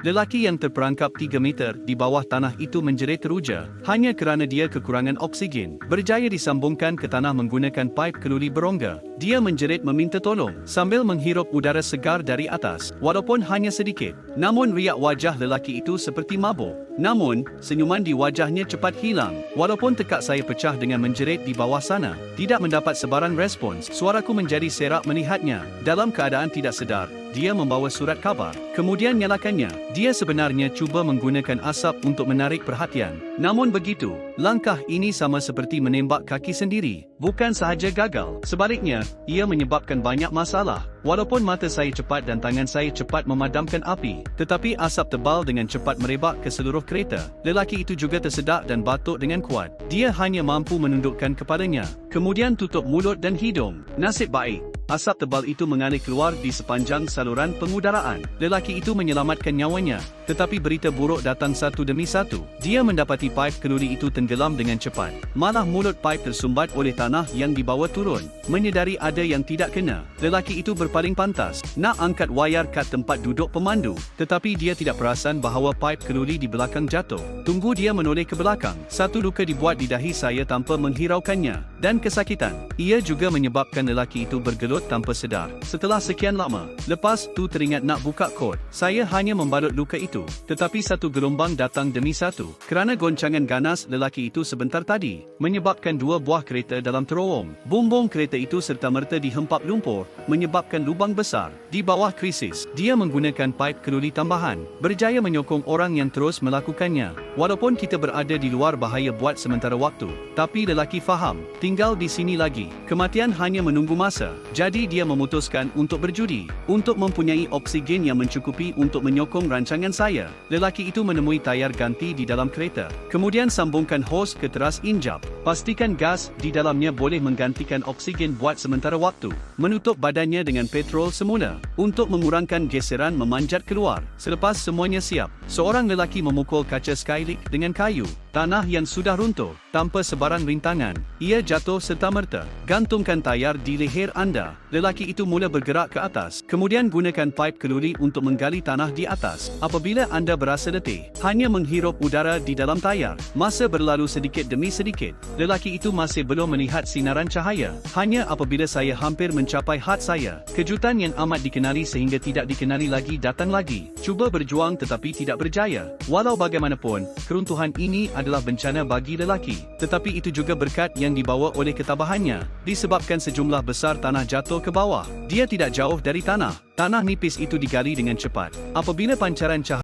Lelaki yang terperangkap 3 meter di bawah tanah itu menjerit teruja hanya kerana dia kekurangan oksigen. Berjaya disambungkan ke tanah menggunakan paip keluli berongga. Dia menjerit meminta tolong sambil menghirup udara segar dari atas, walaupun hanya sedikit. Namun riak wajah lelaki itu seperti mabuk. Namun, senyuman di wajahnya cepat hilang. Walaupun tekak saya pecah dengan menjerit di bawah sana, tidak mendapat sebarang respons. Suaraku menjadi serak melihatnya. Dalam keadaan tidak sedar, dia membawa surat khabar. Kemudian nyalakannya. Dia sebenarnya cuba menggunakan asap untuk menarik perhatian. Namun begitu, langkah ini sama seperti menembak kaki sendiri. Bukan sahaja gagal, sebaliknya, ia menyebabkan banyak masalah. Walaupun mata saya cepat dan tangan saya cepat memadamkan api, tetapi asap tebal dengan cepat merebak ke seluruh kereta. Lelaki itu juga tersedak dan batuk dengan kuat. Dia hanya mampu menundukkan kepalanya, kemudian tutup mulut dan hidung. Nasib baik, Asap tebal itu mengalir keluar di sepanjang saluran pengudaraan. Lelaki itu menyelamatkan nyawanya, tetapi berita buruk datang satu demi satu. Dia mendapati paip keluri itu tenggelam dengan cepat. Malah mulut paip tersumbat oleh tanah yang dibawa turun. Menyedari ada yang tidak kena, lelaki itu berpaling pantas, nak angkat wayar kat tempat duduk pemandu. Tetapi dia tidak perasan bahawa paip keluri di belakang jatuh. Tunggu dia menoleh ke belakang. Satu luka dibuat di dahi saya tanpa menghiraukannya. Dan kesakitan. Ia juga menyebabkan lelaki itu bergelut mulut tanpa sedar. Setelah sekian lama, lepas tu teringat nak buka kod. Saya hanya membalut luka itu, tetapi satu gelombang datang demi satu. Kerana goncangan ganas lelaki itu sebentar tadi, menyebabkan dua buah kereta dalam terowong. Bumbung kereta itu serta-merta dihempap lumpur, menyebabkan lubang besar. Di bawah krisis, dia menggunakan paip keluli tambahan, berjaya menyokong orang yang terus melakukannya. Walaupun kita berada di luar bahaya buat sementara waktu, tapi lelaki faham, tinggal di sini lagi. Kematian hanya menunggu masa. Jadi jadi dia memutuskan untuk berjudi, untuk mempunyai oksigen yang mencukupi untuk menyokong rancangan saya. Lelaki itu menemui tayar ganti di dalam kereta. Kemudian sambungkan hos ke teras injap. Pastikan gas di dalamnya boleh menggantikan oksigen buat sementara waktu. Menutup badannya dengan petrol semula, untuk mengurangkan geseran memanjat keluar. Selepas semuanya siap, seorang lelaki memukul kaca skylick dengan kayu. Tanah yang sudah runtuh, tanpa sebarang rintangan, ia jatuh serta-merta. Gantungkan tayar di leher anda. Lelaki itu mula bergerak ke atas, kemudian gunakan paip keluri untuk menggali tanah di atas. Apabila anda berasa letih, hanya menghirup udara di dalam tayar. Masa berlalu sedikit demi sedikit. Lelaki itu masih belum melihat sinaran cahaya. Hanya apabila saya hampir mencapai had saya, kejutan yang amat dikenali sehingga tidak dikenali lagi datang lagi. Cuba berjuang tetapi tidak berjaya. Walau bagaimanapun, keruntuhan ini adalah bencana bagi lelaki. Tetapi itu juga berkat yang dibawa oleh ketabahannya, disebabkan sejumlah besar tanah jatuh ke bawah. Dia tidak jauh dari tanah. Tanah nipis itu digali dengan cepat. Apabila pancaran cahaya